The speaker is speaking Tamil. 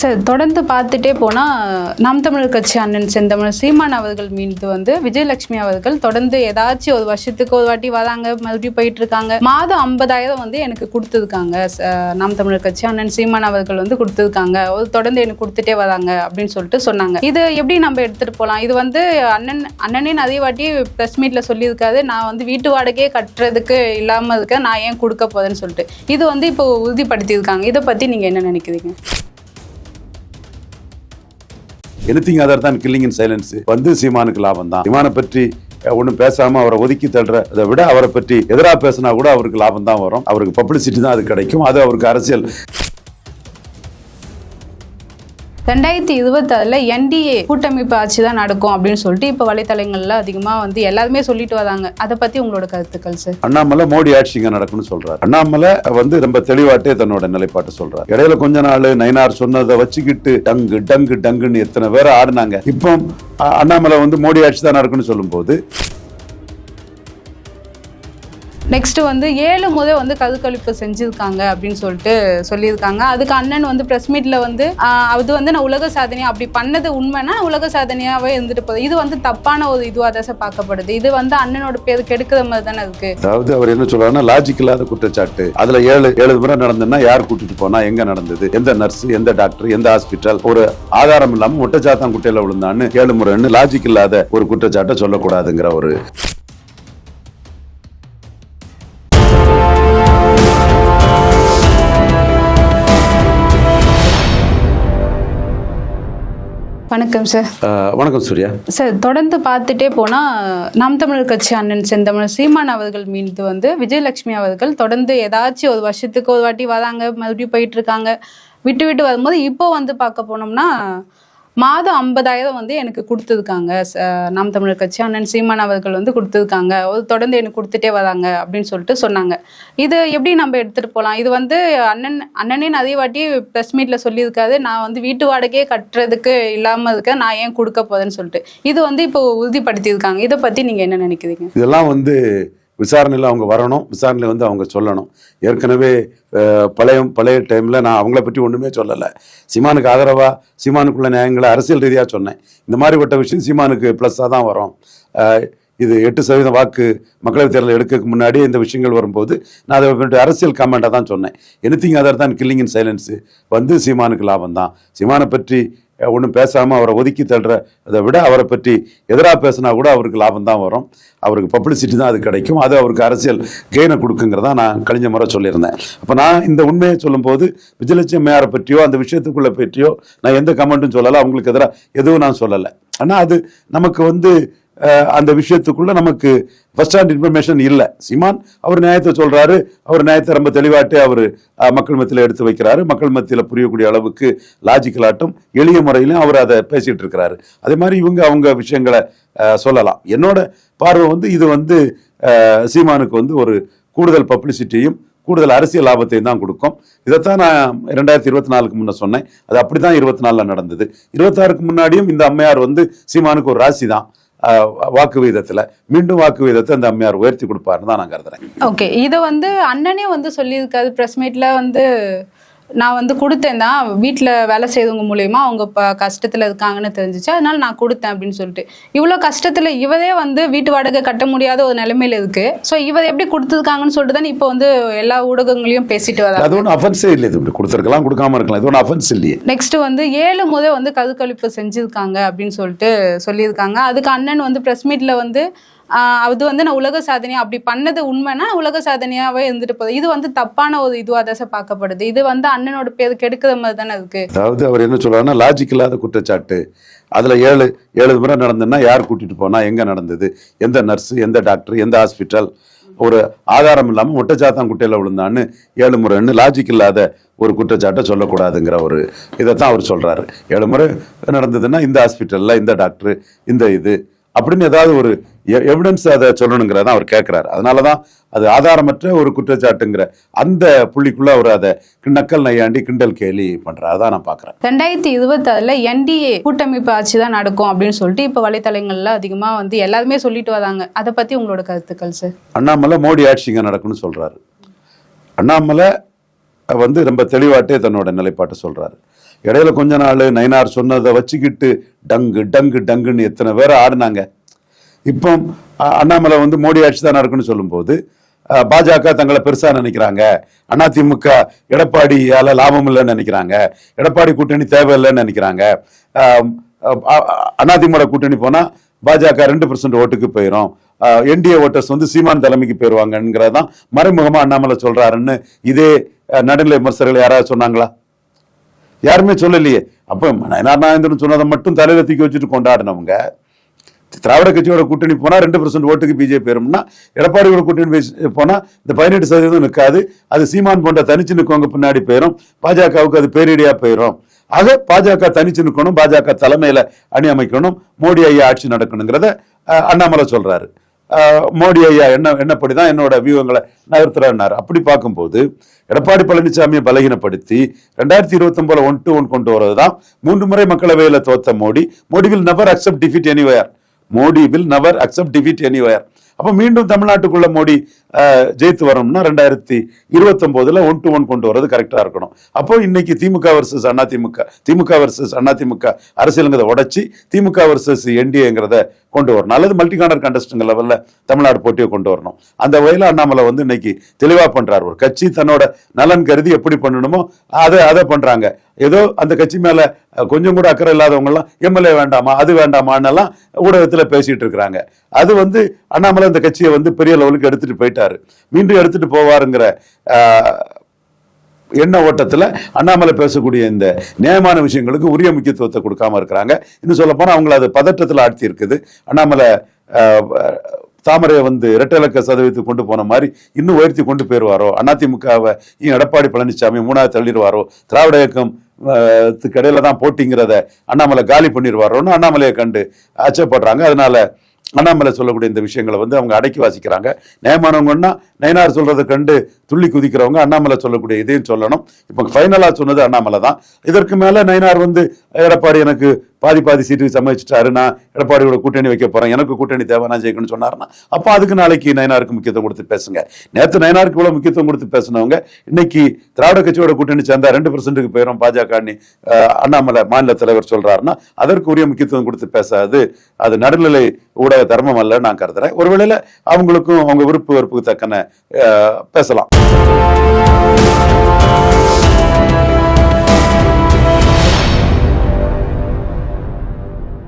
சார் தொடர்ந்து பார்த்துட்டே போனால் நாம் தமிழர் கட்சி அண்ணன் செந்தமிழ் சீமான் அவர்கள் மீது வந்து விஜயலட்சுமி அவர்கள் தொடர்ந்து ஏதாச்சும் ஒரு வருஷத்துக்கு ஒரு வாட்டி வராங்க மறுபடியும் போயிட்டு இருக்காங்க மாதம் ஐம்பதாயிரம் வந்து எனக்கு கொடுத்துருக்காங்க. நாம் தமிழர் கட்சி அண்ணன் சீமான் அவர்கள் வந்து கொடுத்துருக்காங்க. ஒரு தொடர்ந்து எனக்கு கொடுத்துட்டே வராங்க அப்படின்னு சொல்லிட்டு சொன்னாங்க. இது எப்படி நம்ம எடுத்துகிட்டு போகலாம் இது வந்து அண்ணன் அண்ணனே நிறைய வாட்டி ப்ரெஸ் மீட்டில் சொல்லியிருக்காரு. நான் வந்து வீட்டு வாடகையே கட்டுறதுக்கு இல்லாமல் இருக்க நான் ஏன் கொடுக்க போகிறேன்னு சொல்லிட்டு. இது வந்து இப்போ உறுதிப்படுத்தியிருக்காங்க. இதை பற்றி நீங்கள் என்ன நினைக்கிறீங்க? எனிதிங் அதர் தான் கில்லிங் இன் சைலன்ஸ் வந்து சீமானுக்கு லாபம் தான் சீமானை பற்றி ஒன்றும் பேசாம அவரை ஒதுக்கி தள்ளுறதை விட அவரை பற்றி எதிராக பேசினா கூட அவருக்கு லாபம் தான் வரும். அவருக்கு பப்ளிசிட்டி தான் அது கிடைக்கும். அது அவருக்கு அரசியல். ரெண்டாயிரத்தி இருபத்தாறுல என்டிஏ கூட்டமைப்பு ஆட்சி தான் நடக்கும் அப்படின்னு சொல்லிட்டு இப்போ வலைத்தளங்கள்ல அதிகமாக வந்து எல்லாருமே சொல்லிட்டு வராங்க. அதை பத்தி உங்களோட கருத்துக்கள் சார் அண்ணாமலை மோடி ஆட்சி இங்க நடக்கும்னு சொல்றாரு. அண்ணாமலை வந்து ரொம்ப தெளிவாட்டே தன்னோட நிலைப்பாட்டை சொல்றாரு. இடையில கொஞ்ச நாள் நயனார் சொன்னதை வச்சுக்கிட்டு டங்கு டங்கு டங்குன்னு எத்தனை பேர் ஆடுனாங்க. இப்போ அண்ணாமலை வந்து மோடி ஆட்சி தான் நடக்கும்னு சொல்லும்போது நெக்ஸ்ட்டு வந்து ஏழு முறை வந்து கருக்கழிப்பு செஞ்சுருக்காங்க அப்படின்னு சொல்லிட்டு சொல்லியிருக்காங்க. அதுக்கு அண்ணன் வந்து ப்ரெஸ் மீட்டில் வந்து அது வந்து நான் உலக சாதனையாக அப்படி பண்ணது உண்மைன்னா உலக சாதனையாகவே இருந்துட்டு போகுது. இது வந்து தப்பான ஒரு இதுவாக தான் பார்க்கப்படுது. இது வந்து அண்ணனோட பேர் கெடுக்கிற மாதிரி தானே இருக்கு. அதாவது அவர் என்ன சொல்றாருன்னா லாஜிக் இல்லாத குற்றச்சாட்டு. அதுல ஏழு ஏழு முறை நடந்ததுன்னா யார் கூட்டிட்டு போனா எங்க நடந்தது? எந்த நர்ஸ் எந்த டாக்டர் எந்த ஹாஸ்பிட்டல் ஒரு ஆதாரம் இல்லாம ஒட்டச்சாத்தான் குட்டையில விழுந்தான்னு ஏழு முறைன்னு லாஜிக் இல்லாத ஒரு குற்றச்சாட்டை சொல்லக்கூடாதுங்கிற ஒரு வணக்கம் சார் வணக்கம் சூர்யா. சார் தொடர்ந்து பார்த்துட்டே போனால் நாம் தமிழர் கட்சி அண்ணன் செந்தமிழ் சீமான் அவர்கள் மீது வந்து விஜயலட்சுமி அவர்கள் தொடர்ந்து ஏதாச்சும் ஒரு வருஷத்துக்கு ஒரு வாட்டி வராங்க மறுபடியும் போயிட்டு இருக்காங்க விட்டு விட்டு வரும்போது இப்போ வந்து பார்க்க போனோம்னா மாதம் ஐம்பதாயிரம் வந்து எனக்கு கொடுத்துருக்காங்க. நாம் தமிழர் கட்சி அண்ணன் சீமான் அவர்கள் வந்து கொடுத்துருக்காங்க. ஒரு தொடர்ந்து எனக்கு கொடுத்துட்டே வராங்க அப்படின்னு சொல்லிட்டு சொன்னாங்க. இது எப்படி நம்ம எடுத்துட்டு போகலாம் இது வந்து அண்ணன் அண்ணனே நிறைய வாட்டி ப்ரெஸ் மீட்ல சொல்லியிருக்காரு. நான் வந்து வீட்டு வாடகையே கட்டுறதுக்கு இல்லாமல் இருக்க நான் ஏன் கொடுக்க போறேன்னு சொல்லிட்டு. இது வந்து இப்போ உறுதிப்படுத்தியிருக்காங்க. இதை பத்தி நீங்க என்ன நினைக்கிறீங்க? இதெல்லாம் வந்து விசாரணையில் அவங்க வரணும். விசாரணையில் வந்து அவங்க சொல்லணும். ஏற்கனவே பழைய பழைய டைமில் நான் அவங்கள பற்றி ஒன்றுமே சொல்லலை. சீமானுக்கு ஆதரவாக சீமானுக்குள்ள நியாயங்களை அரசியல் ரீதியாக சொன்னேன். இந்த மாதிரிப்பட்ட விஷயம் சீமானுக்கு ப்ளஸ்ஸாக தான் வரும். இது எட்டு சதவீதம் வாக்கு மக்களவைத் தேர்தல் எடுக்கிறதுக்கு முன்னாடி இந்த விஷயங்கள் வரும்போது நான் அதை பற்றி அரசியல் கமெண்ட்டாக தான் சொன்னேன். Anything other than killing in silence வந்து சீமானுக்கு லாபம் தான். சீமானை பற்றி ஒன்றும் பேசாமல் அவரை ஒதுக்கி தள்ளுற அதை விட அவரை பற்றி எதிராக பேசினா கூட அவருக்கு லாபம் தான் வரும். அவருக்கு பப்ளிசிட்டி தான் அது கிடைக்கும். அது அவருக்கு அரசியல் கெயினை கொடுக்குங்கிறதா நான் கழிஞ்ச முறை சொல்லியிருந்தேன். அப்போ நான் இந்த உண்மையை சொல்லும்போது விஜயலட்சுமியாரை பற்றியோ அந்த விஷயத்துக்குள்ளே பற்றியோ நான் எந்த கமெண்ட்டும் சொல்லலை. அவங்களுக்கு எதிராக எதுவும் நான் சொல்லலை. ஆனால் அது நமக்கு வந்து அந்த விஷயத்துக்குள்ள நமக்கு ஃபர்ஸ்ட் ஹேண்ட் இன்ஃபர்மேஷன் இல்லை. சீமான் அவர் நியாயத்தை சொல்றாரு. அவர் நியாயத்தை ரொம்ப தெளிவாட்டே அவர் மக்கள் மத்தியில் எடுத்து வைக்கிறாரு. மக்கள் மத்தியில் புரியக்கூடிய அளவுக்கு லாஜிக்கலாட்டும் எளிய முறையிலும் அவர் அதை பேசிட்டு இருக்கிறாரு. அதே மாதிரி இவங்க அவங்க விஷயங்களை சொல்லலாம். என்னோட பார்வை வந்து இது வந்து சீமானுக்கு வந்து ஒரு கூடுதல் பப்ளிசிட்டியும் கூடுதல் அரசியல் லாபத்தையும் தான் கொடுக்கும். இதைத்தான் நான் ரெண்டாயிரத்தி இருபத்தி நாலுக்கு முன்னே சொன்னேன். அது அப்படி தான் இருபத்தி நாலில் நடந்தது. இருபத்தாறுக்கு முன்னாடியும் இந்த அம்மையார் வந்து சீமானுக்கு ஒரு ராசி தான். வாக்கு விகிதத்தில் மீண்டும் வாக்கு விகிதத்தை அந்த அம்மையார் உயர்த்தி கொடுப்பாருன்னு தான் நான் கருதுறேன். ஓகே இதை வந்து அண்ணனே வந்து சொல்லியிருக்காரு ப்ரெஸ் மீட்ல வந்து நான் வந்து கொடுத்தேன் தான் வீட்டில் வேலை செய்தவங்க மூலயமா அவங்க இப்போ கஷ்டத்தில் இருக்காங்கன்னு தெரிஞ்சிச்சு. அதனால நான் கொடுத்தேன் அப்படின்னு சொல்லிட்டு. இவ்வளோ கஷ்டத்தில் இவரே வந்து வீட்டு வாடகை கட்ட முடியாத ஒரு நிலைமையில இருக்கு. ஸோ இவர் எப்படி கொடுத்துருக்காங்கன்னு சொல்லிட்டு தான் இப்போ வந்து எல்லா ஊடகங்களையும் பேசிட்டு வராங்க அது ஒன்றும் அஃபென்ஸே இல்லை. இது இப்படி கொடுத்துருக்கலாம் கொடுக்காம இருக்கலாம். இது ஒன்றும் அஃபென்ஸ் இல்லையே. நெக்ஸ்ட் வந்து ஏழு முறை வந்து கருக்கழிப்பு செஞ்சிருக்காங்க அப்படின்னு சொல்லிட்டு சொல்லியிருக்காங்க. அதுக்கு அண்ணன் வந்து ப்ரெஸ் மீட்ல வந்து அது வந்து நான் உலக சாதனையா அப்படி பண்ணது உண்மைன்னா உலக சாதனையாவே இருந்துட்டு போகுது. இது வந்து தப்பான ஒரு இதுவாக தான் சார் பார்க்கப்படுது. இது வந்து அண்ணனோட பேர் கெடுக்கிற மாதிரி தானே இருக்கு. அதாவது அவர் என்ன சொல்றாருன்னா லாஜிக் இல்லாத குற்றச்சாட்டு. அதில் ஏழு ஏழு முறை நடந்ததுன்னா யார் கூட்டிட்டு போனா எங்க நடந்தது? எந்த நர்ஸ் எந்த டாக்டர் எந்த ஹாஸ்பிட்டல் ஒரு ஆதாரம் இல்லாமல் ஒட்டச்சாத்தான் குட்டையில் விழுந்தான்னு ஏழு முறைன்னு லாஜிக் இல்லாத ஒரு குற்றச்சாட்டை சொல்லக்கூடாதுங்கிற ஒரு இதைத்தான் அவர் சொல்கிறாரு ஏழு முறை நடந்ததுன்னா இந்த ஹாஸ்பிட்டலில் இந்த டாக்டர் இந்த இது. அப்படின்னு ஏதாவது ஒரு எவிடன்ஸ் அதை சொல்லணுங்கிறத அவர் கேட்குறாரு அதனால தான் அது ஆதாரமற்ற ஒரு குற்றச்சாட்டுங்கிற அந்த புள்ளிக்குள்ள அவர் அதை நக்கல் நையாண்டி கிண்டல் கேலி பண்றாரு. அதான் நான் பார்க்குறேன் ரெண்டாயிரத்தி இருபத்தாறுல என்டிஏ கூட்டமைப்பு ஆட்சி தான் நடக்கும் அப்படின்னு சொல்லிட்டு இப்போ வலைத்தளங்கள்ல அதிகமா வந்து எல்லாருமே சொல்லிட்டு வராங்க. அதை பத்தி உங்களோட கருத்துக்கள் சார் அண்ணாமலை மோடி ஆட்சி இங்கே நடக்கும்னு சொல்றாரு. அண்ணாமலை வந்து ரொம்ப தெளிவாட்டே தன்னோட நிலைப்பாட்டை சொல்றாரு. இடையில கொஞ்ச நாள் நயனார் சொன்னதை வச்சுக்கிட்டு டங்கு டங்கு டங்குன்னு எத்தனை பேர் ஆடினாங்க. இப்போ அண்ணாமலை வந்து மோடி ஆட்சி தான் நடக்குன்னு சொல்லும்போது பாஜக தங்களை பெருசா நினைக்கிறாங்க. அதிமுக எடப்பாடியால லாபம் இல்லைன்னு நினைக்கிறாங்க. எடப்பாடி கூட்டணி தேவையில்லைன்னு நினைக்கிறாங்க. அதிமுக கூட்டணி போனா பாஜக ரெண்டு பர்சன்ட் ஓட்டுக்கு போயிடும் என்டிஏ ஓட்டர்ஸ் வந்து சீமான் தலைமைக்கு போயிருவாங்கங்கிறதான் மறைமுகமா அண்ணாமலை சொல்றாருன்னு இதே நடுநிலை விமர்சகர்கள் யாராவது சொன்னாங்களா? யாருமே சொல்லலையே. அப்போ நயனார் நாகேந்திரன் சொன்னதை மட்டும் தலையில தூக்கி வச்சுட்டு கொண்டாடினவங்க திராவிட கட்சியோட கூட்டணி போனா ரெண்டு பர்சன்ட் ஓட்டுக்கு பிஜேபி பெறும்னா எடப்பாடியோட கூட்டணி பேசி- போனா இந்த பதினெட்டு சதவீதம் நிற்காது அது சீமான் போன்ற தனிச்சு நிற்கவங்க பின்னாடி போயிடும் பாஜகவுக்கு அது பேரிடியா போயிடும் ஆக பாஜக தனிச்சு நிற்கணும் பாஜக தலைமையில அணி அமைக்கணும் மோடி ஐயா ஆட்சி நடக்கணுங்கிறத அண்ணாமலை சொல்றாரு. மோடி ஐயா என்ன என்னப்படிதான் என்னோட வியூகங்களை நகர்த்துறாரு அப்படி பார்க்கும்போது எடப்பாடி பழனிசாமியை பலகீனப்படுத்தி ரெண்டாயிரத்தி இருபத்தி ஒன்பதுல ஒன் டு ஒன் கொண்டு வரதுதான் மூன்று முறை மக்களவையில் தோத்த Modi. Modi will never accept defeat anywhere Modi will never accept defeat anywhere அப்ப மீண்டும் தமிழ்நாட்டுக்குள்ள மோடி ஜெயித்து வரணும்னா ரெண்டாயிரத்தி இருபத்தி ஒன்பதுல ஒன் டு ஒன் கொண்டு வரது கரெக்டா இருக்கணும். அப்போ இன்னைக்கு திமுக வர்சஸ் அதிமுக திமுக வர்சஸ் அதிமுக அரசியலுங்கிறத உடச்சி திமுக வர்சஸ் என்டிஏங்கிறத கொண்டு வரணும். அல்லது மல்டி கானர் கண்டஸ்டுங்க லெவல்ல தமிழ்நாடு போட்டியை கொண்டு வரணும். அந்த வகையில் அண்ணாமலை வந்து இன்னைக்கு தெளிவா பண்றாரு. ஒரு கட்சி தன்னோட நலன் கருதி எப்படி பண்ணணுமோ அதை அதை பண்றாங்க. ஏதோ அந்த கட்சி மேல கொஞ்சம் கூட அக்கறை இல்லாதவங்க எல்லாம் எம்எல்ஏ வேண்டாமா அது வேண்டாமான்னெல்லாம் ஊடகத்துல பேசிட்டு இருக்கிறாங்க. அது வந்து அண்ணாமலை அந்த கட்சியை வந்து பெரிய லெவலுக்கு எடுத்துட்டு போயிட்டாரு. மீண்டும் எடுத்துட்டு போவாருங்கிற எண்ண ஓட்டத்தில் அண்ணாமலை பேசக்கூடிய இந்த நியாயமான விஷயங்களுக்கு உரிய முக்கியத்துவத்தை கொடுக்காம இருக்கிறாங்க. இன்னும் சொல்ல போனால் அவங்கள அது பதற்றத்தில் ஆழ்த்தி இருக்குது. அண்ணாமலை தாமரையை வந்து இரட்டை இலக்க சதவீதத்துக்கு கொண்டு போன மாதிரி இன்னும் உயர்த்தி கொண்டு போயிடுவாரோ அதிமுகவை எடப்பாடி பழனிசாமி மூணாவது தள்ளிடுவாரோ? திராவிட இயக்கம் இடையில தான் போட்டிங்கிறத அண்ணாமலை காலி பண்ணிடுவாரோன்னு அண்ணாமலையை கண்டு அச்சப்படுறாங்க அதனால அண்ணாமலை சொல்லக்கூடிய இந்த விஷயங்களை வந்து அவங்க அடக்கி வாசிக்கிறாங்க. நியமானவங்கன்னா நயனார் சொல்றதை கண்டு துள்ளி குதிக்கிறவங்க அண்ணாமலை சொல்லக்கூடிய இதையும் சொல்லணும். இப்போ ஃபைனலா சொன்னது அண்ணாமலை தான். இதற்கு மேல நயனார் வந்து எடப்பாடி எனக்கு பாதி பாதி சீட்டுக்கு சம்மதிச்சிட்டாரு நான் எடப்பாடியோட கூட்டணி வைக்க போறேன் எனக்கு கூட்டணி தேவை நான் ஜெயிக்கணும்னு சொன்னாருன்னா அப்போ அதுக்கு நாளைக்கு நயனாருக்கு முக்கியத்துவம் கொடுத்து பேசுங்க. நேற்று நயனாருக்கு இவ்வளவு முக்கியத்துவம் கொடுத்து பேசினவங்க இன்னைக்கு திராவிட கட்சியோட கூட்டணி சேர்ந்தா ரெண்டு பர்சன்ட்டுக்கு போயிடும் பாஜக அணி அண்ணாமலை மாநில தலைவர் சொல்றாருன்னா அதற்கு உரிய முக்கியத்துவம் கொடுத்து பேசாது அது நடுநிலை ஊடக தர்மம் அல்ல நான் கருதுறேன். ஒருவேளை அவங்களுக்கும் அவங்க விருப்பு வெறுப்புக்கு தக்கன பேசலாம்.